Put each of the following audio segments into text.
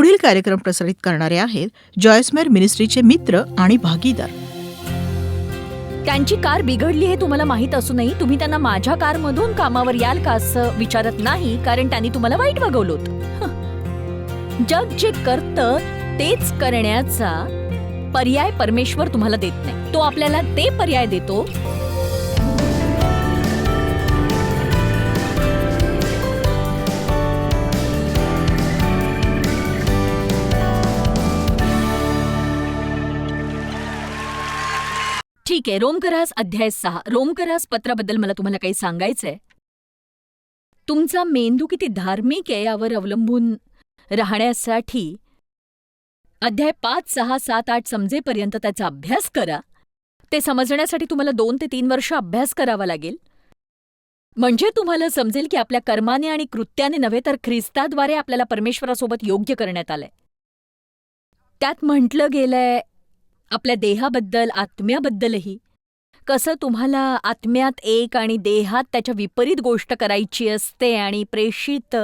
पुढील कार्यक्रम प्रसारित करणारे आहेत जॉयसमेर मिनिस्ट्रीचे मित्र आणि भागीदार. त्यांची कार बिघडली हे तुम्हाला माहीत असूनही तुम्ही त्यांना माझ्या कारमधून कामावर याल का असं विचारत नाही कारण त्यांनी तुम्हाला वाईट वागवलोत. जग जे करतं तेच करण्याचा पर्याय परमेश्वर तुम्हाला देत नाही. तो आपल्याला ते पर्याय देतो ठीक आहे रोमकरास अध्याय सहा. रोमकरास पत्राबद्दल मला तुम्हाला काही सांगायचंय. तुमचा मेंदू किती धार्मिक आहे यावर अवलंबून राहण्यासाठी अध्याय पाच सहा सात आठ समजेपर्यंत त्याचा अभ्यास करा. ते समजण्यासाठी तुम्हाला दोन ते तीन वर्ष अभ्यास करावा लागेल. म्हणजे तुम्हाला समजेल की आपल्या कर्माने आणि कृत्याने नव्हे तर ख्रिस्ताद्वारे आपल्याला परमेश्वरासोबत योग्य करण्यात आलंय. त्यात म्हटलं गेलंय आपल्या देहाबद्दल आत्म्याबद्दलही? कसं तुम्हाला आत्म्यात एक आणि देहात त्याच्या विपरीत गोष्ट करायची असते आणि प्रेषित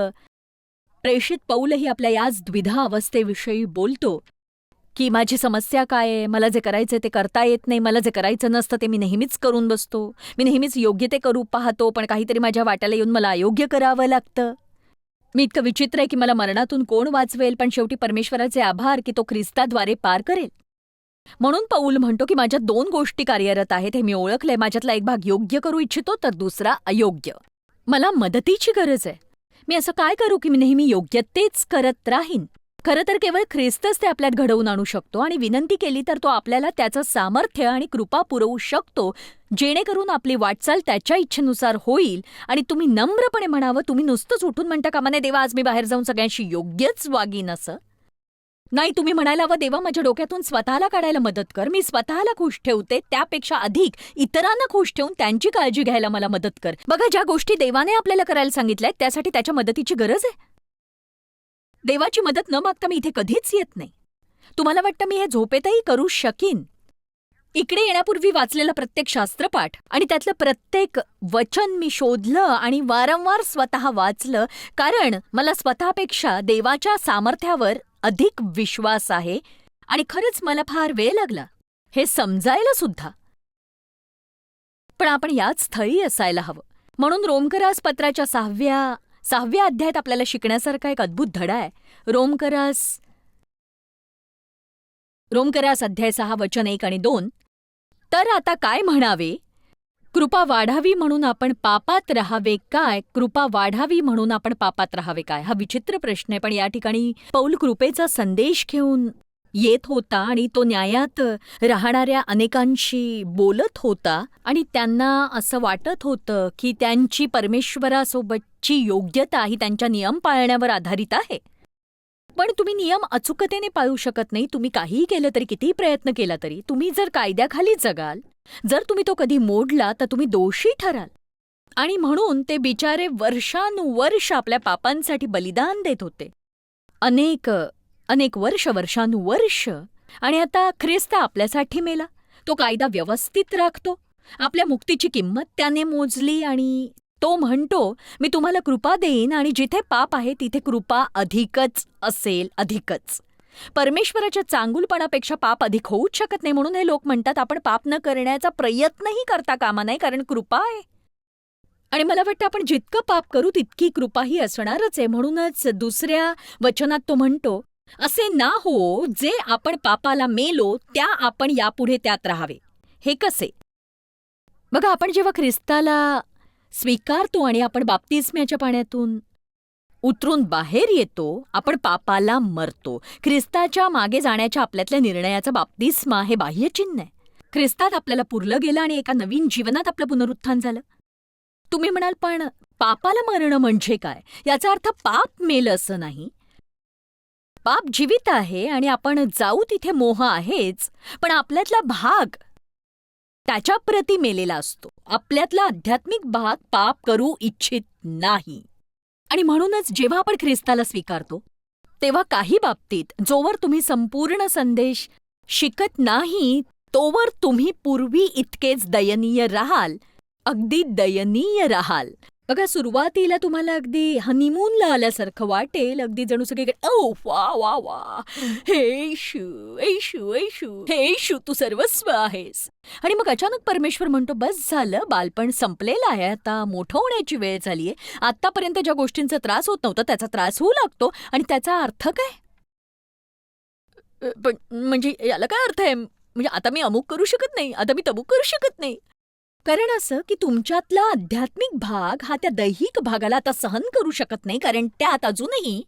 प्रेषित पौलही आपल्या याच द्विधा अवस्थेविषयी बोलतो? की माझी समस्या काय आहे? मला जे करायचं ते करता येत नाही. मला जे करायचं नसतं ते मी नेहमीच करून बसतो. मी नेहमीच योग्य ते करू पाहतो पण काहीतरी माझ्या वाट्याला येऊन मला अयोग्य करावं लागतं. मी इतकं विचित्र आहे की मला मरणातून कोण वाचवेल पण शेवटी परमेश्वराचे आभार की तो ख्रिस्ताद्वारे पार करेल. म्हणून पौल म्हणतो की माझ्या दोन गोष्टी कार्यरत आहेत हे मी ओळखलंय. माझ्यातला एक भाग योग्य करू इच्छितो तर दुसरा अयोग्य. मला मदतीची गरज आहे. मी असं काय करू की मी नेहमी योग्य तेच करत राहीन? खरं तर केवळ ख्रिस्तच ते आपल्यात घडवून आणू शकतो आणि विनंती केली तर तो आपल्याला त्याचं सामर्थ्य आणि कृपा पुरवू शकतो जेणेकरून आपली वाटचाल त्याच्या इच्छेनुसार होईल. आणि तुम्ही नम्रपणे म्हणावं तुम्ही नुसतंच उठून म्हणता कामाने देवा आज मी बाहेर जाऊन सगळ्यांशी योग्यच वागीन असं. नाही तुम्ही म्हणायला हवं देवा माझ्या डोक्यातून स्वतःला काढायला मदत कर. मी स्वतःला खुश ठेवते त्यापेक्षा अधिक इतरांना खुश ठेवून त्यांची काळजी घ्यायला मला मदत कर. बघा ज्या गोष्टी देवाने आपल्याला करायला सांगितल्यात त्यासाठी त्याच्या मदतीची गरज आहे. देवाची मदत न मागता मी इथे कधीच येत नाही. तुम्हाला वाटतं मी हे झोपेतही करू शकीन? इकडे येण्यापूर्वी वाचलेला प्रत्येक शास्त्रपाठ आणि त्यातलं प्रत्येक वचन मी शोधलं आणि वारंवार स्वतः वाचलं कारण मला स्वतःपेक्षा देवाच्या सामर्थ्यावर अधिक विश्वास आहे आणि खरंच मला फार वेळ लागला. हे समजायला सुद्धा. पण आपण याच स्थळी असायला हवं. म्हणून रोमकरास पत्राच्या सहाव्या सहाव्या अध्यायात आपल्याला शिकण्यासारखा एक अद्भुत धडा आहे. रोमकरास रोमकरास अध्याय सहा वचन एक आणि दोन. तर आता काय म्हणावे? कृपा वाढावी म्हणून आपण पापात राहावे काय? कृपा वाढावी म्हणून आपण पापात राहावे काय? हा विचित्र प्रश्न आहे. पण या ठिकाणी पौल कृपेचा संदेश घेऊन येत होता आणि तो न्यायात राहणाऱ्या अनेकांशी बोलत होता आणि त्यांना असं वाटत होतं की त्यांची परमेश्वरासोबतची योग्यता ही त्यांच्या नियम पाळण्यावर आधारित आहे. पण तुम्ही नियम अचूकतेने पाळू शकत नाही. तुम्ही काहीही केलं तरी कितीही प्रयत्न केला तरी तुम्ही जर कायद्याखाली जगाल जर तुम्ही तो कधी मोडला तर तुम्ही दोषी ठराल. आणि म्हणून ते बिचारे वर्षानुवर्ष आपल्या पापांसाठी बलिदान देत होते. अनेक अनेक वर्ष वर्षानुवर्ष. आणि आता ख्रिस्त आपल्यासाठी मेला. तो कायदा व्यवस्थित राखतो. आपल्या मुक्तीची किंमत त्याने मोजली आणि तो म्हणतो मी तुम्हाला कृपा देईन आणि जिथे पाप आहे तिथे कृपा अधिकच असेल अधिकच. परमेश्वराच्या चांगुलपणापेक्षा पाप अधिक होऊच शकत नाही म्हणून हे लोक म्हणतात आपण पाप न करण्याचा प्रयत्नही करता कामा नाही कारण कृपा आहे. आणि मला वाटतं आपण जितकं पाप करू तितकी कृपाही असणारच आहे. म्हणूनच दुसऱ्या वचनात तो म्हणतो असे ना हो जे आपण पापाला मेलो त्या आपण यापुढे त्यात राहावे. हे कसे? बघा आपण जेव्हा ख्रिस्ताला स्वीकारतो आणि आपण बाप्तिस्म्याच्या पाण्यातून उतरून बाहेर येतो आपण पापाला मरतो. ख्रिस्ताच्या मागे जाण्याच्या आपल्यातल्या निर्णयाचा बाप्तिस्मा हे बाह्यचिन्ह आहे. ख्रिस्तात आपल्याला पुरलं गेलं आणि एका नवीन जीवनात आपलं पुनरुत्थान झालं. तुम्ही म्हणाल पण पापाला मरणं म्हणजे काय? याचा अर्थ पाप मेलं असं नाही. पाप जीवित आहे आणि आपण जाऊ तिथे मोह आहेच पण आपल्यातला भाग त्याच्या प्रती मेलेला असतो. आपल्यातला आध्यात्मिक भाग पाप करू इच्छित नाही. आणि म्हणूनच जेव्हा आपण ख्रिस्ताला स्वीकारतो तेव्हा काही बाबतीत जोवर तुम्ही संपूर्ण संदेश शिकत नाही तोवर तुम्ही पूर्वी इतकेच दयनीय राहाल अगदी दयनीय राहाल. बघा सुरुवातीला तुम्हाला अगदी हनीमूनला आल्यासारखं वाटेल. अगदी जणू सगळीकडे ओ वा वा वा. हे शू ऐशू ऐशू हे शू तू सर्वस्व आहेस. आणि मग अचानक परमेश्वर म्हणतो बस झालं बालपण संपलेलं आहे. आता मोठं होण्याची वेळ झालीये. आत्तापर्यंत ज्या गोष्टींचा त्रास होत नव्हता त्याचा त्रास होऊ लागतो. आणि त्याचा अर्थ काय? पण म्हणजे याला काय अर्थ आहे? म्हणजे आता मी अमुक करू शकत नाही. आता मी तमुक करू शकत नाही. कारण असं की तुमच्यातला आध्यात्मिक भाग हा त्या दैहिक भागाला आता सहन करू शकत नाही कारण त्यात अजूनही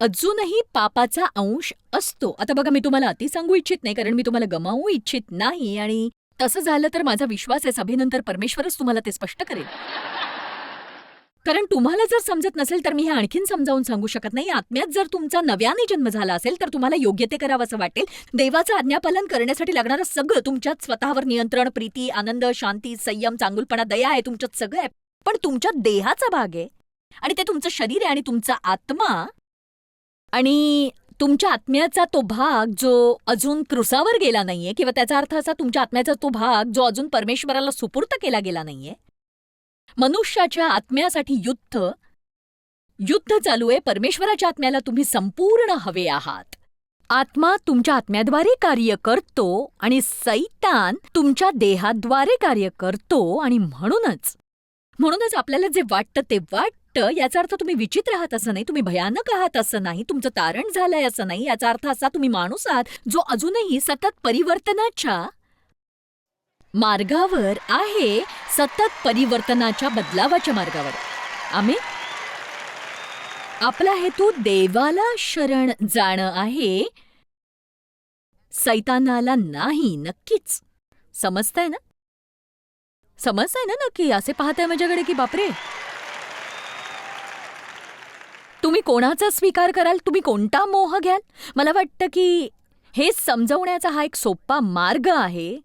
अजूनही पापाचा अंश असतो. आता बघा मी तुम्हाला अति सांगू इच्छित नाही कारण मी तुम्हाला गमावू इच्छित नाही आणि तसं झालं तर माझा विश्वास आहे सभेनंतर परमेश्वरच तुम्हाला ते स्पष्ट करेल. कारण तुम्हाला जर समजत नसेल तर मी हे आणखीन समजावून सांगू शकत नाही. आत्म्यात जर तुमचा नव्याने जन्म झाला असेल तर तुम्हाला योग्य ते करावं असं वाटेल. देवाचं आज्ञापालन करण्यासाठी लागणारं सगळं तुमच्यात स्वतःवर नियंत्रण प्रीती आनंद शांती संयम चांगुलपणा दया आहे तुमच्यात सगळं आहे. पण तुमच्या देहाचा भाग आहे. आणि ते तुमचं शरीर आहे आणि तुमचा आत्मा. आणि तुमच्या आत्म्याचा तो भाग जो अजून क्रुसावर गेला नाहीये किंवा त्याचा अर्थ असा तुमच्या आत्म्याचा तो भाग जो अजून परमेश्वराला सुपूर्त केला गेला नाहीये. मनुष्याच्या आत्म्यासाठी युद्ध युद्ध चालू आहे. परमेश्वराच्या आत्म्याला तुम्ही संपूर्ण हवे आहात. आत्मा तुमच्या आत्म्याद्वारे कार्य करतो आणि सैतान तुमच्या देहाद्वारे कार्य करतो आणि म्हणूनच म्हणूनच आपल्याला जे वाटतं ते वाटतं. याचा अर्थ तुम्ही विचित्र आहात असं नाही तुम्ही भयानक आहात असं नाही तुमचं तारण झालंय असं नाही. याचा अर्थ असा तुम्ही माणूस आहात जो अजूनही सतत परिवर्तनाच्या मार्गावर आहे सतत परिवर्तनाच्या बदलावाच्या मार्गावर. आम्ही आपला हेतू देवाला शरण जाणं आहे. सैतानाला नाही नक्कीच. समजताय ना? समजताय ना नक्की? असे पाहताय माझ्याकडे की बापरे! तुम्ही कोणाचा स्वीकार कराल? तुम्ही कोणता मोह घ्याल? मला वाटतं की हे समजवण्याचा हा एक सोपा मार्ग आहे.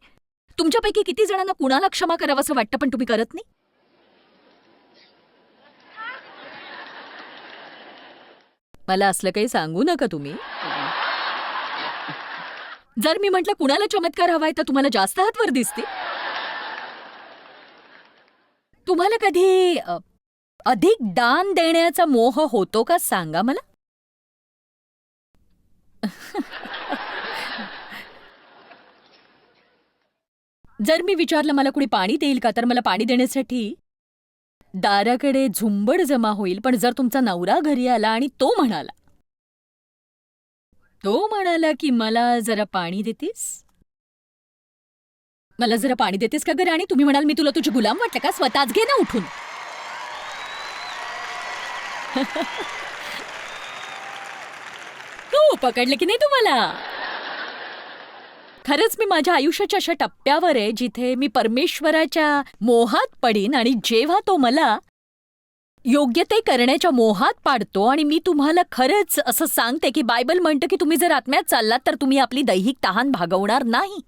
तुमच्यापैकी किती जणांना कुणाला क्षमा करावं असं वाटतं पण तुम्ही करत नाही? मला असलं काही सांगू नका तुम्ही. जर मी म्हटलं कुणाला चमत्कार हवाय तर तुम्हाला जास्त हातवर दिसते तुम्हाला कधी अधिक दान देण्याचा मोह होतो का सांगा मला? जर मी विचारलं मला कुणी पाणी देईल का? तर मला पाणी देण्यासाठी दाराकडे झुंबड जमा होईल पण जर तुमचा नवरा घरी आला आणि तो म्हणाला तो म्हणाला की मला जरा पाणी देतीस? मला जरा पाणी देतेस का गं आणि तुम्ही म्हणाल मी तुला तुझी गुलाम वाटलं का? स्वतःच घे ना उठून. हो पकडलं की नाही तुम्हाला? खरंच मी माझ्या आयुष्याच्या अशा टप्प्यावर आहे जिथे मी परमेश्वराच्या मोहात पडीन आणि जेव्हा तो मला योग्य ते करण्याच्या मोहात पाडतो आणि मी तुम्हाला खरंच असं सांगते की बायबल म्हणतं की तुम्ही जर आत्म्यात चाललात तर तुम्ही आपली दैहिक तहान भागवणार नाही.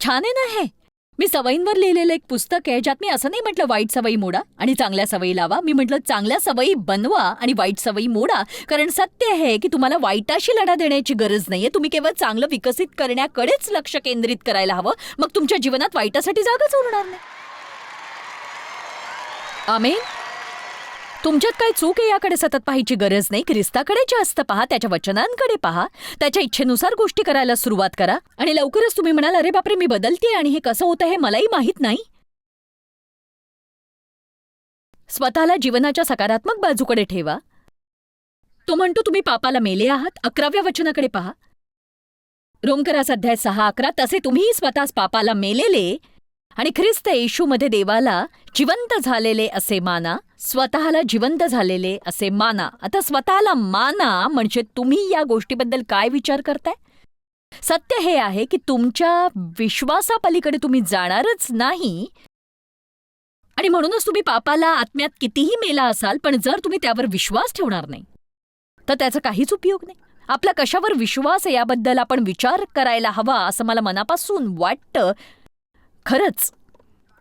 छान आहे ना हे? मी सवयींवर लिहिलेलं एक पुस्तक आहे ज्यात मी असं नाही म्हटलं वाईट सवयी मोडा आणि चांगल्या सवयी लावा. मी म्हटलं चांगल्या सवयी बनवा आणि वाईट सवयी मोडा. कारण सत्य आहे की तुम्हाला वाईटाशी लढा देण्याची गरज नाहीये. तुम्ही केवळ चांगलं विकसित करण्याकडेच लक्ष केंद्रित करायला हवं. मग तुमच्या जीवनात वाईटासाठी जागाच उरणार नाही. आमेन. तुमच्यात काय चूक आहे याकडे सतत पाहायची गरज नाही. ख्रिस्ताकडे जास्त पहा त्याच्या वचनांकडे पहा. त्याच्या इच्छेनुसार गोष्टी करायला सुरुवात करा. आणि लवकरच तुम्ही म्हणाल अरे बापरे मी बदलते आणि हे कसं होतं हे मलाही माहीत नाही. स्वतःला जीवनाच्या सकारात्मक बाजूकडे ठेवा. तो म्हणतो तुम्ही पापाला मेले आहात. अकराव्या वचनाकडे पहा. रोमकरा सध्या सहा अकरा तसे तुम्ही स्वतःच पापाला मेलेले आणि ख्रिस्त येशूमध्ये देवाला जिवंत झालेले असे माना स्वतःला जिवंत झालेले असे माना. आता स्वतःला माना म्हणजे तुम्ही या गोष्टीबद्दल काय विचार करताय? सत्य हे आहे की तुमच्या विश्वासापलीकडे तुम्ही जाणारच नाही. आणि म्हणूनच तुम्ही पापाला आत्म्यात कितीही मेला असाल पण जर तुम्ही त्यावर विश्वास ठेवणार नाही तर त्याचा काहीच उपयोग नाही. आपला कशावर विश्वास आहे याबद्दल आपण विचार करायला हवा असं मला मनापासून वाटतं. खरंच.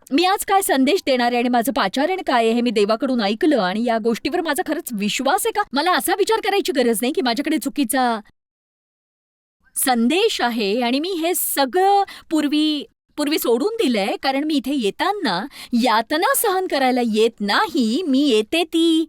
मी आज काय संदेश देणार आहे आणि माझं पाचारण काय आहे हे मी देवाकडून ऐकलं आणि या गोष्टीवर माझा खरंच विश्वास आहे का? मला असा विचार करायची गरज नाही की माझ्याकडे चुकीचा संदेश आहे आणि मी हे सगळं पूर्वी पूर्वी सोडून दिलंय कारण मी इथे येताना यातना सहन करायला येत नाही मी येते ती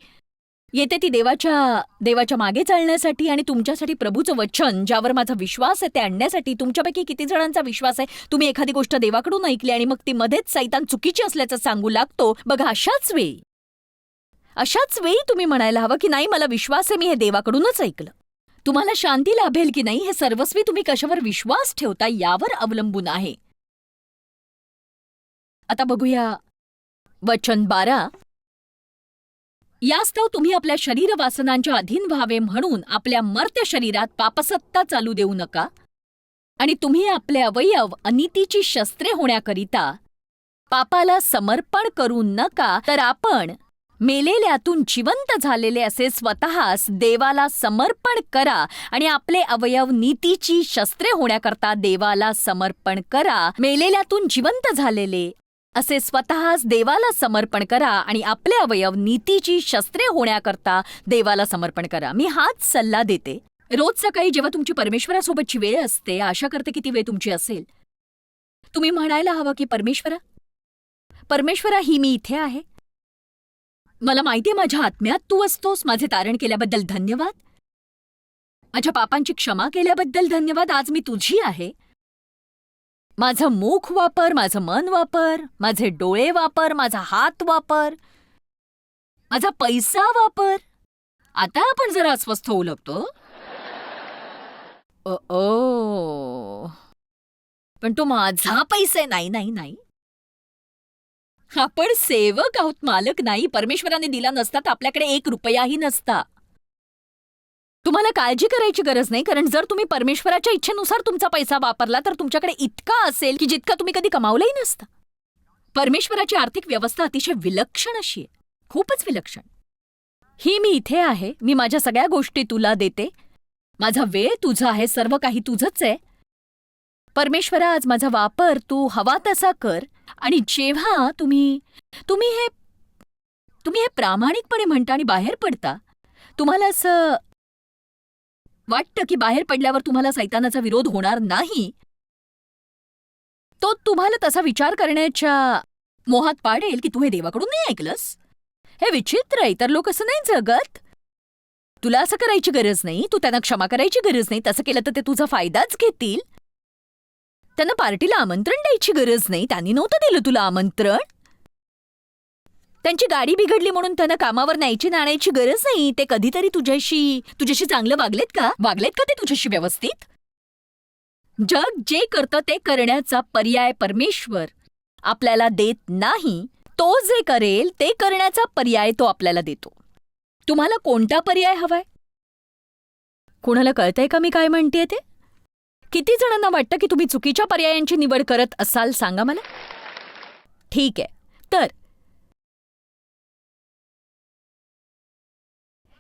येते ती देवाच्या देवाच्या मागे चालण्यासाठी आणि तुमच्यासाठी प्रभूचं वचन ज्यावर माझा विश्वास आहे ते आणण्यासाठी. तुमच्यापैकी किती जणांचा विश्वास आहे? तुम्ही एखादी गोष्ट देवाकडून ऐकली आणि मग ती मध्येच सैतान चुकीची असल्याचं सांगू लागतो. बघा अशाच वेळी अशाच वेळी तुम्ही म्हणायला हवं की नाही मला विश्वास आहे मी हे देवाकडूनच ऐकलं. तुम्हाला शांती लाभेल की नाही हे सर्वस्वी तुम्ही कशावर विश्वास ठेवता यावर अवलंबून आहे. आता बघूया वचन बारा यास्तव तुम्ही आपल्या शरीर वासनांच्या अधीन व्हावे म्हणून आपल्या मर्त्य शरीरात पापसत्ता चालू देऊ नका. आणि तुम्ही आपले अवयव अनितीची शस्त्रे होण्याकरिता पापाला समर्पण करू नका तर आपण मेलेल्यातून जिवंत झालेले असे स्वतःस देवाला समर्पण करा आणि आपले अवयव नीतीची शस्त्रे होण्याकरता देवाला समर्पण करा. मेलेल्यातून जिवंत झालेले असे स्वतःच देवाला समर्पण करा आणि आपले अवयव नीतीची शस्त्रे होण्याकरता देवाला समर्पण करा. मी हाच सल्ला देते. रोज सकाळी जेव्हा तुमची परमेश्वरासोबतची वेळ असते आशा करते किती वेळ तुमची असेल. तुम्ही म्हणायला हवं की परमेश्वरा परमेश्वरा ही मी इथे आहे. मला माहितीये माझ्या आत्म्यात तू असतोस. माझे तारण केल्याबद्दल धन्यवाद. माझ्या पापांची क्षमा केल्याबद्दल धन्यवाद. आज मी तुझी आहे. माझं मुख वापर माझं मन वापर माझे डोळे वापर माझा हात वापर माझा पैसा वापर. आता आपण जरा अस्वस्थ होऊ लागतो. ओ, पण तो माझा पैसा आहे. नाही नाही नाही. आपण सेवक आहोत मालक नाही. परमेश्वराने दिला नसता तर आपल्याकडे एक रुपयाही नसता. तुम्हाला काळजी करायची गरज नाही कारण जर तुम्ही परमेश्वराच्या इच्छेनुसार तुमचा पैसा वापरला तर तुमच्याकडे इतका असेल की जितका तुम्ही कधी कमावलाही नसता. परमेश्वराची आर्थिक व्यवस्था अतिशय विलक्षण अशी आहे. खूपच विलक्षण. ही मी इथे आहे मी माझ्या सगळ्या गोष्टी तुला देते. माझा वेळ तुझा आहे सर्व काही तुझंच आहे. परमेश्वरा आज माझा वापर तू हवा तसा कर आणि जेव्हा तुम्ही तुम्ही हे तुम्ही हे प्रामाणिकपणे म्हणता आणि बाहेर पडता तुम्हाला असं वाटतं की बाहेर पडल्यावर तुम्हाला सैतानाचा विरोध होणार नाही. तो तुम्हाला तसा विचार करण्याच्या मोहात पाडेल की तू हे देवाकडून नाही ऐकलंस? हे विचित्र आहे तर लोक असं नाही जगत. तुला असं करायची गरज नाही तू त्यांना क्षमा करायची गरज नाही तसं केलं तर ते तुझा फायदाच घेतील. त्यांना पार्टीला आमंत्रण द्यायची गरज नाही त्यांनी नव्हतं दिलं तुला आमंत्रण. त्यांची गाडी बिघडली म्हणून त्यांना कामावर न्यायची नाण्याची गरज नाही. ते कधीतरी तुझ्याशी तुझ्याशी चांगलं वागलेत का? वागलेत का ते तुझ्याशी व्यवस्थित? जग जे करतं ते करण्याचा पर्याय परमेश्वर आपल्याला देत नाही. तो जे करेल ते करण्याचा पर्याय तो आपल्याला देतो. तुम्हाला कोणता पर्याय हवाय? कोणाला कळतंय का मी काय म्हणतेय ते? किती जणांना वाटतं की तुम्ही चुकीच्या पर्यायांची निवड करत असाल सांगा मला. ठीक आहे. तर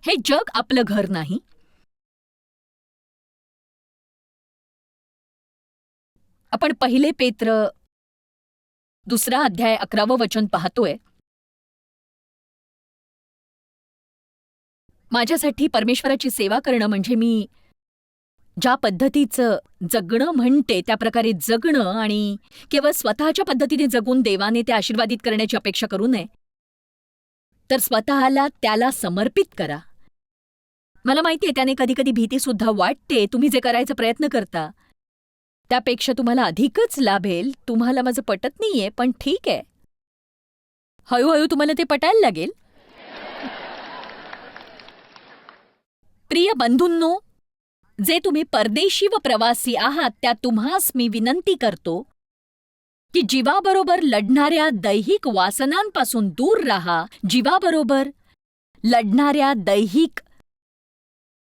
हे जग आपलं घर नाही. आपण पहिले पेत्र दुसरा अध्याय अकरावं वचन पाहतोय. माझ्यासाठी परमेश्वराची सेवा करणं म्हणजे मी ज्या पद्धतीचं जगणं म्हणते त्या प्रकारे जगणं आणि केवळ स्वतःच्या पद्धतीने जगून देवाने ते आशीर्वादित करण्याची अपेक्षा करू नये. तर स्वतःला त्याला समर्पित करा. मला माहितीये त्याने कधी कधी भीती सुद्धा वाटते. तुम्ही जे करायचा प्रयत्न करता त्यापेक्षा तुम्हाला अधिकच लाभेल तुम्हाला माझं पटत नाहीये पण ठीक आहे. हळूहळू तुम्हाला ते पटायला लागेल. प्रिय बंधूंनो जे तुम्ही परदेशी व प्रवासी आहात त्या तुम्हास मी विनंती करतो की जीवाबरोबर लढणाऱ्या दैहिक वासनांपासून दूर राहा. जीवाबरोबर लढणाऱ्या दैहिक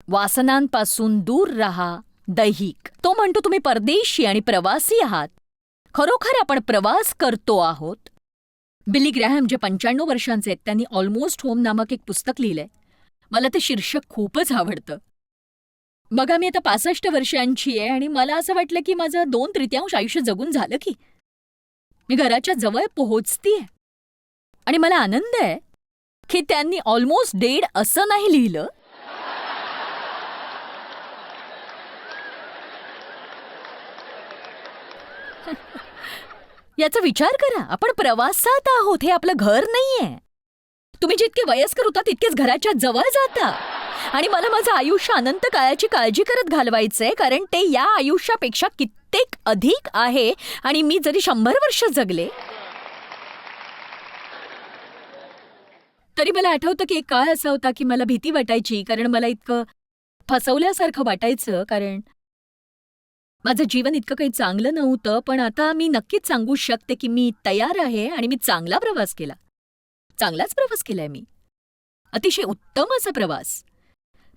वासनांपासून दूर राहा दैहिक. तो म्हणतो तुम्ही परदेशी आणि प्रवासी आहात. खरोखर आपण प्रवास करतो आहोत. बिली ग्रॅहम जे पंच्याण्णव वर्षांचे आहेत त्यांनी ऑलमोस्ट होम नामक एक पुस्तक लिहिलंय. मला ते शीर्षक खूपच आवडतं. बघा मी आता पासष्ट वर्षांची आहे आणि मला असं वाटलं की माझं दोन तृतीयांश आयुष्य जगून झालं की. मी घराच्या जवळ पोहोचतीये. आणि मला आनंद आहे की त्यांनी ऑलमोस्ट डेड असं नाही लिहिलं. याचा विचार करा. आपण प्रवासात आहोत. हे आपलं घर नाहीये. तुम्ही जितके वयस्कर होता तितकेच घराच्या जवळ जाता. आणि मला माझं आयुष्य अनंत काळाची काळजी करत घालवायचंय कारण ते या आयुष्यापेक्षा कित्येक अधिक आहे आणि मी जरी शंभर वर्ष जगले तरी मला आठवतं की एक काळ असा होता की मला भीती वाटायची कारण मला इतकं फसवल्यासारखं वाटायचं कारण माझं जीवन इतकं काही चांगलं नव्हतं पण आता मी नक्कीच सांगू शकते की मी तयार आहे आणि मी चांगला प्रवास केला. चांगलाच प्रवास केलाय मी. अतिशय उत्तम असा प्रवास.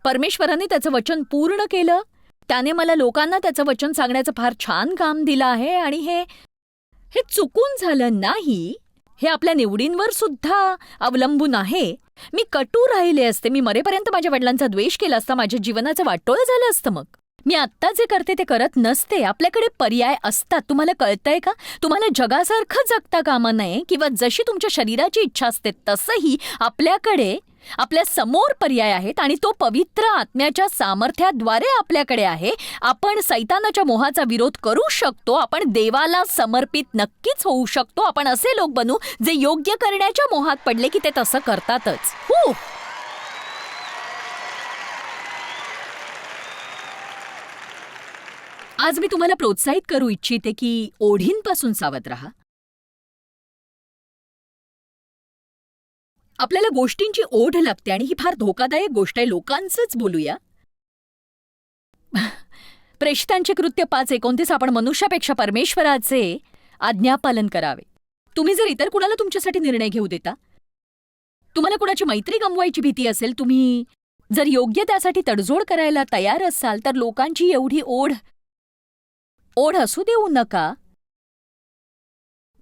परमेश्वराने त्याचं वचन पूर्ण केलं. त्याने मला लोकांना त्याचं वचन सांगण्याचं फार छान काम दिलं आहे आणि हे हे चुकून झालं नाही. हे आपल्या निवडींवर सुद्धा अवलंबून आहे. मी कटू राहिले असते. मी मरेपर्यंत माझ्या वडिलांचा द्वेष केला असता माझ्या जीवनाचं वाटोळं झालं असतं मग. मी आत्ता जे करते ते करत नसते. आपल्याकडे पर्याय असतात. तुम्हाला कळतंय का? तुम्हाला जगासारखं जगता कामा नये किंवा जशी तुमच्या शरीराची इच्छा असते तसंही आपल्याकडे आपल्यासमोर पर्याय आहेत आणि तो पवित्र आत्म्याच्या सामर्थ्याद्वारे आपल्याकडे आहे. आपण सैतानाच्या मोहाचा विरोध करू शकतो. आपण देवाला समर्पित नक्कीच होऊ शकतो. आपण असे लोक बनू जे योग्य करण्याच्या मोहात पडले की ते तसं करतातच. हो? आज मी तुम्हाला प्रोत्साहित करू इच्छिते की ओढींपासून सावध राहा. आपल्याला गोष्टींची ओढ लागते आणि ही फार धोकादायक गोष्ट आहे लोकांचंच बोलूया. प्रेषितांचे कृत्य पाच एकोणतीस आपण मनुष्यापेक्षा परमेश्वराचे आज्ञापालन करावे. तुम्ही जर इतर कुणाला तुमच्यासाठी निर्णय घेऊ देता तुम्हाला कुणाची मैत्री गमवायची भीती असेल तुम्ही जर योग्य त्यासाठी तडजोड करायला तयार असाल तर लोकांची एवढी ओढ ओढ असू देऊ नका.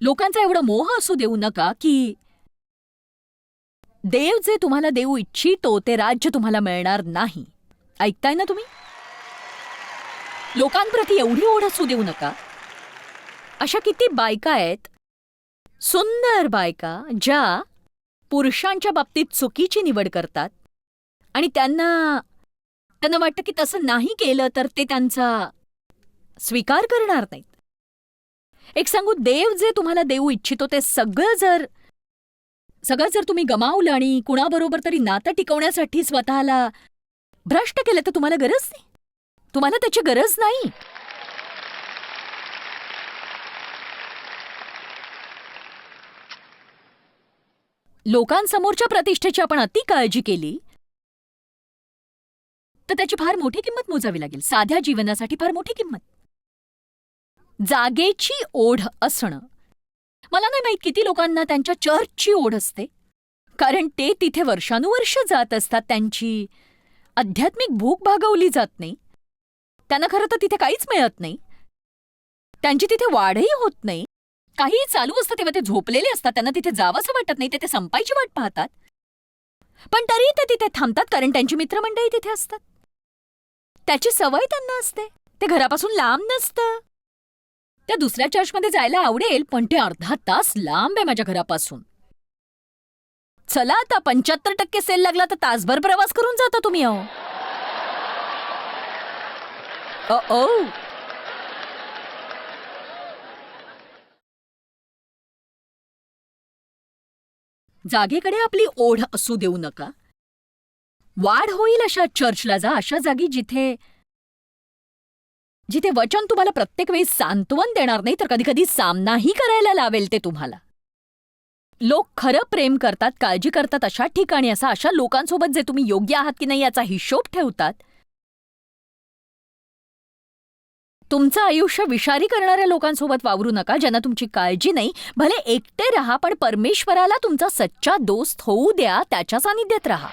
लोकांचा एवढा मोह असू देऊ नका की देव जे तुम्हाला देऊ इच्छितो ते राज्य तुम्हाला मिळणार नाही. ऐकताय ना तुम्ही? लोकांप्रती एवढी ओढ असू देऊ नका. अशा किती बायका आहेत. सुंदर बायका ज्या पुरुषांच्या बाबतीत चुकीची निवड करतात. आणि त्यांना त्यांना वाटतं की तसं नाही केलं तर ते त्यांचा स्वीकार करणार नाहीत. एक सांगू देव जे तुम्हाला देऊ इच्छितो ते सगळं जर सगळं जर तुम्ही गमावलं आणि कुणाबरोबर तरी नातं टिकवण्यासाठी स्वतःला भ्रष्ट केलं तर तुम्हाला गरज नाही. तुम्हाला त्याची गरज नाही. लोकांसमोरच्या प्रतिष्ठेची आपण अति काळजी केली तर त्याची फार मोठी किंमत मोजावी लागेल. साध्या जीवनासाठी फार मोठी किंमत. जागेची ओढ असणं. मला नाही माहीत किती लोकांना त्यांच्या चर्चची ओढ असते. कारण ते तिथे वर्षानुवर्ष जात असतात. त्यांची आध्यात्मिक भूक भागवली जात नाही. त्यांना खरं तर तिथे काहीच मिळत नाही. त्यांची तिथे वाढही होत नाही. काहीही चालू असतं तेव्हा ते झोपलेले असतात. त्यांना तिथे जावंसं वाटत नाही. ते ते संपायची वाट पाहतात. पण तरी ते तिथे थांबतात कारण त्यांची मित्रमंडळी तिथे असतात. त्याची सवय त्यांना असते. ते घरापासून लांब नसतं. त्या दुसऱ्या चर्चमध्ये जायला आवडेल पण ते अर्धा तास लांब आहे माझ्या घरापासून. चला आता पंच्याहत्तर टक्के सेल लागला तर तासभर प्रवास करून जाता तुम्ही अहो. अ-ओ. जागेकडे आपली ओढ असू देऊ नका. वाढ होईल अशा चर्चला जा अशा जागी जिथे जिथे वचन तुम्हाला प्रत्येक वेळी सांत्वन देणार नाही तर कधीकधी सामनाही करायला लावेल ते तुम्हाला. लोक खरं प्रेम करतात काळजी करतात अशा ठिकाणी असा अशा लोकांसोबत जे तुम्ही योग्य आहात की नाही याचा हिशोब ठेवतात. तुमचं आयुष्य विषारी करणाऱ्या लोकांसोबत वावरू नका ज्यांना तुमची काळजी नाही. भले एकटे राहा पण परमेश्वराला तुमचा सच्चा दोस्त होऊ द्या त्याच्या सानिध्यात राहा.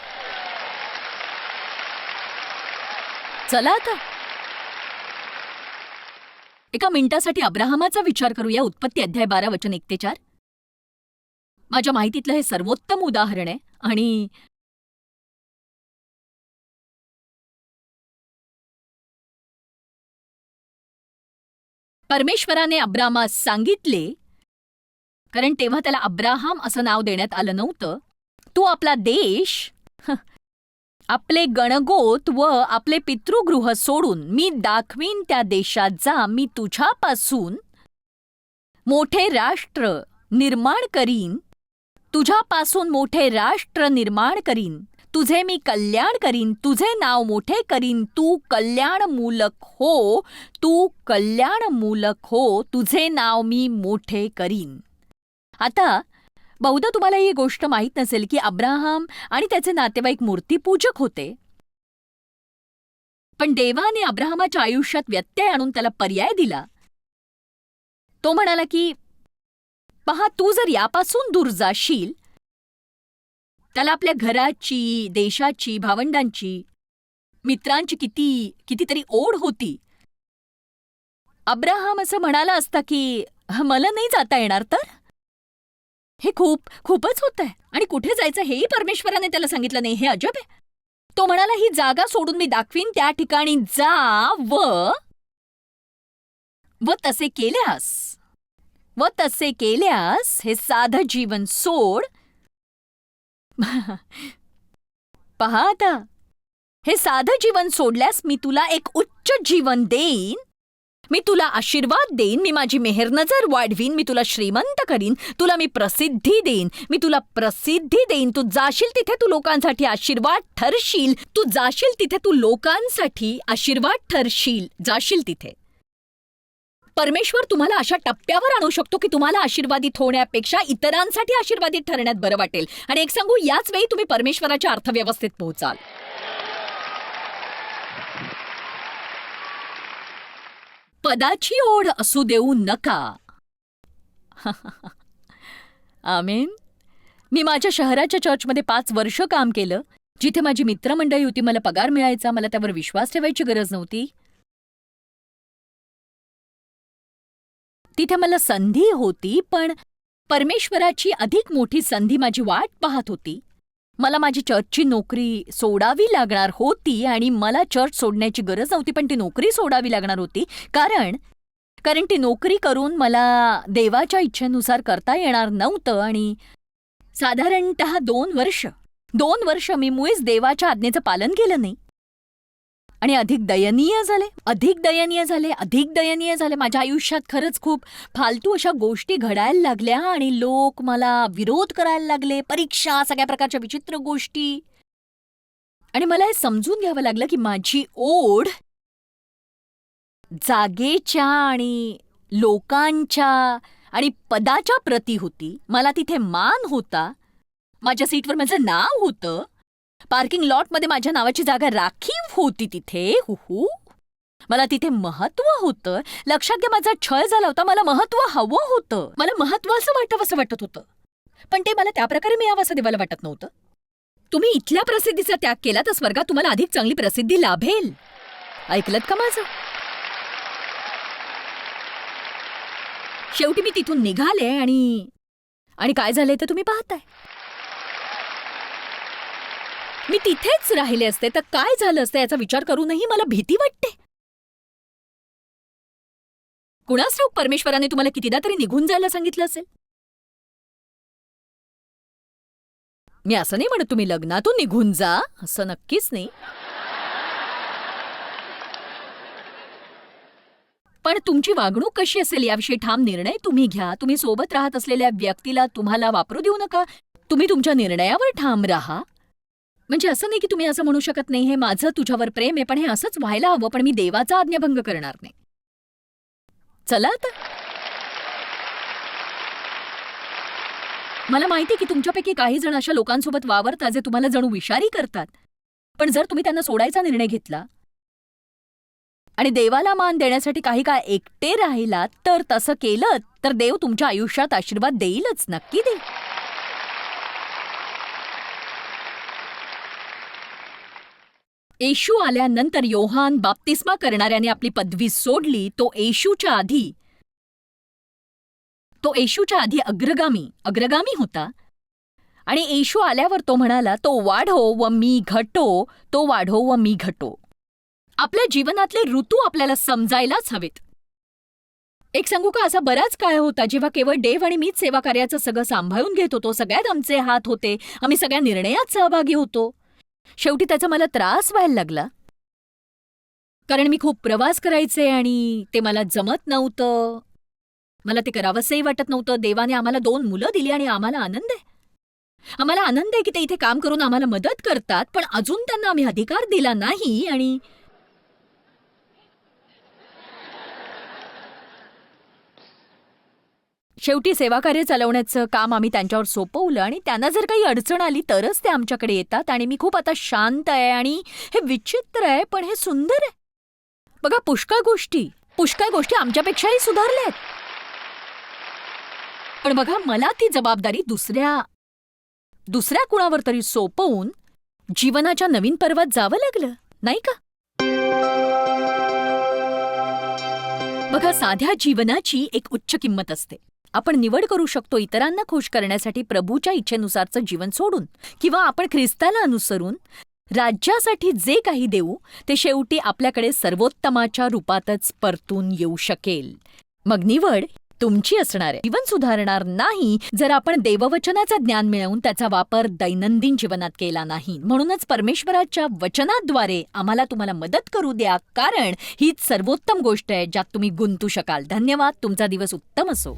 चला आता. एका मिनिटासाठी अब्राहमाचा विचार करूया उत्पत्ती अध्याय बारा वचन एक ते चार. माझ्या माहितीतलं हे सर्वोत्तम उदाहरण आहे आणि परमेश्वराने अब्रामास सांगितले कारण तेव्हा त्याला अब्राहम असं नाव देण्यात आलं नव्हतं तू आपला देश आपले गणगोत व आपले पितृगृह सोडून मी दाखवीन त्या देशात जा मी तुझ्यापासून मोठे राष्ट्र निर्माण करीन. तुझ्यापासून मोठे राष्ट्र निर्माण करीन. तुझे मी कल्याण करीन. तुझे नाव मोठे करीन. तू कल्याणमूलक हो. तू कल्याणमूलक हो. तुझे नाव मी मोठे करीन. आता बहुधा तुम्हाला ही गोष्ट माहीत नसेल की अब्राहम आणि त्याचे नातेवाईक मूर्तीपूजक होते. पण देवाने अब्राहमाच्या आयुष्यात व्यत्यय आणून त्याला पर्याय दिला. तो म्हणाला की पहा तू जर यापासून दूर जाशील त्याला आपल्या घराची देशाची भावंडांची मित्रांची किती कितीतरी ओढ होती. अब्राहम असं म्हणाला असता की मला नाही जाता येणार तर? हे खूप खूपच होत आहे आणि कुठे जायचं हेही परमेश्वराने त्याला सांगितलं नाही. हे अजब आहे. तो म्हणाला ही जागा सोडून मी दाखवीन. त्या ठिकाणी जा व व तसे केल्यास व तसे केल्यास हे साधं जीवन सोड. पहा आता. हे साधं जीवन सोडल्यास मी तुला एक उच्च जीवन देईन. मी तुला आशीर्वाद देईन मी माझी मेहर नजर वाढवीन मी तुला श्रीमंत करीन तुला मी प्रसिद्धी देईन मी तुला प्रसिद्धी देईन. तू जाशील तिथे तू लोकांसाठी आशीर्वाद ठरशील. तू जाशील तिथे तू लोकांसाठी आशीर्वाद ठरशील. जाशील तिथे. परमेश्वर तुम्हाला अशा टप्प्यावर आणू शकतो की तुम्हाला आशीर्वादित होण्यापेक्षा इतरांसाठी आशीर्वादित ठरण्यात बरं वाटेल. आणि एक सांगू याच वेळी तुम्ही परमेश्वराच्या अर्थव्यवस्थेत पोहोचाल. पदाची ओढ असू देऊ नका. आमेन. मी माझ्या शहराच्या चर्चमध्ये पाच वर्ष काम केलं. जिथे माझी मित्रमंडळी होती मला पगार मिळायचा मला त्यावर विश्वास ठेवायची गरज नव्हती. तिथे मला संधी होती पण परमेश्वराची अधिक मोठी संधी माझी वाट पाहत होती. मला माझी चर्चची नोकरी सोडावी लागणार होती आणि मला चर्च सोडण्याची गरज नव्हती पण ती नोकरी सोडावी लागणार होती. कारण कारण ती नोकरी करून मला देवाच्या इच्छेनुसार करता येणार नव्हतं आणि साधारणत दोन वर्ष दोन वर्ष मी मुळीच देवाच्या आज्ञेचं पालन केलं नाही. आणि अधिक दयनीय झाले अधिक दयनीय झाले अधिक दयनीय झाले. माझ्या आयुष्यात खरंच खूप फालतू अशा गोष्टी घडायला लागल्या आणि लोक मला विरोध करायला लागले परीक्षा सगळ्या प्रकारच्या विचित्र गोष्टी. आणि मला हे समजून घ्यावं लागलं की माझी ओढ जागेच्या आणि लोकांच्या आणि पदाच्या प्रती होती. मला तिथे मान होता. माझ्या सीटवर माझं नाव होतं. पार्किंग लॉटमध्ये माझ्या नावाची जागा राखीव होती तिथे. हुहू मला तिथे महत्त्व होतं. लक्षात घ्या माझा छळ झाला होता. मला महत्त्व हवं होतं. मला महत्वाचं वाटावं असं वाटत होतं. पण ते मला त्या प्रकारे मिळावं असं देवाला वाटत नव्हतं. तुम्ही इथल्या प्रसिद्धीचा त्याग केला तर स्वर्गात तुम्हाला अधिक चांगली प्रसिद्धी लाभेल. ऐकलत का माझं? शेवटी मी तिथून निघाले आणि आणि काय झालंय ते तुम्ही पाहताय. मी तिथेच राहिले असते तर काय झालं असतं याचा विचार करूनही मला भीती वाटते. कुणास ठाऊक परमेश्वराने तुम्हाला कितीदा तरी निघून जायला सांगितलं असेल? मी असं नाही म्हणत तुम्ही लग्नातून निघून जा असं नक्कीच नाही. पण तुमची वागणूक कशी असेल याविषयी ठाम निर्णय तुम्ही घ्या. तुम्ही सोबत राहत असलेल्या व्यक्तीला तुम्हाला वापरू देऊ नका. तुम्ही तुमच्या निर्णयावर ठाम राहा. म्हणजे असं नाही की तुम्ही असं म्हणू शकत नाही हे माझं तुझ्यावर प्रेम आहे पण हे असंच व्हायला हवं पण मी देवाचा आज्ञाभंग करणार नाही. चला आता. मला माहिती की तुमच्यापैकी काही जण अशा लोकांसोबत वावरतात जे तुम्हाला जणू विषारी करतात. पण जर तुम्ही त्यांना सोडायचा निर्णय घेतला आणि देवाला मान देण्यासाठी काही काळ एकटे राहिलात तर तसं केलं तर देव तुमच्या आयुष्यात आशीर्वाद देईलच नक्की देईल. येशू आल्यानंतर योहान बाप्तिस्मा करणाऱ्याने आपली पदवी सोडली तो येशूच्या आधी तो येशूच्या आधी अग्रगामी अग्रगामी होता. आणि येशू आल्यावर तो म्हणाला तो वाढो व मी घटो तो वाढो व मी घटो. आपल्या जीवनातले ऋतू आपल्याला समजायलाच हवेत. एक सांगू का असा बराच काळ होता जेव्हा केवळ डेव आणि मीच सेवा कार्याचं सगळं सांभाळून घेत होतो. सगळ्यात आमचे हात होते. आम्ही सगळ्या निर्णयात सहभागी होतो. शेवटी त्याचा मला त्रास व्हायला लागला. कारण मी खूप प्रवास करायचे आणि ते मला जमत नव्हतं. मला ते करावंसंही वाटत नव्हतं. देवाने आम्हाला दोन मुलं दिली आणि आम्हाला आनंद आहे. आम्हाला आनंद आहे की ते इथे काम करून आम्हाला मदत करतात पण अजून त्यांना आम्ही अधिकार दिला नाही आणि शेवटी सेवाकार्य चालवण्याचं काम आम्ही त्यांच्यावर सोपवलं आणि त्यांना जर काही अडचण आली तरच ते आमच्याकडे येतात आणि मी खूप आता शांत आहे आणि हे विचित्र आहे पण हे सुंदर आहे. बघा पुष्कळ गोष्टी पुष्कळ गोष्टी आमच्यापेक्षाही सुधारल्या आहेत. पण बघा मला ती जबाबदारी दुसऱ्या दुसऱ्या कुणावर तरी सोपवून जीवनाच्या नवीन पर्वात जावं लागलं नाही का? बघा साध्या जीवनाची एक उच्च किंमत असते. आपण निवड करू शकतो इतरांना खुश करण्यासाठी प्रभूच्या इच्छेनुसारचं जीवन सोडून किंवा आपण ख्रिस्ताला अनुसरून राज्यासाठी जे काही देऊ ते शेवटी आपल्याकडे सर्वोत्तमाच्या रूपातच परतून येऊ शकेल. मग निवड तुमची असणार आहे. जीवन सुधारणार नाही जर आपण देववचनाचं ज्ञान मिळवून त्याचा वापर दैनंदिन जीवनात केला नाही. म्हणूनच परमेश्वराच्या वचनाद्वारे आम्हाला तुम्हाला मदत करू द्या. कारण हीच सर्वोत्तम गोष्ट आहे ज्यात तुम्ही गुंतू शकाल. धन्यवाद. तुमचा दिवस उत्तम असो.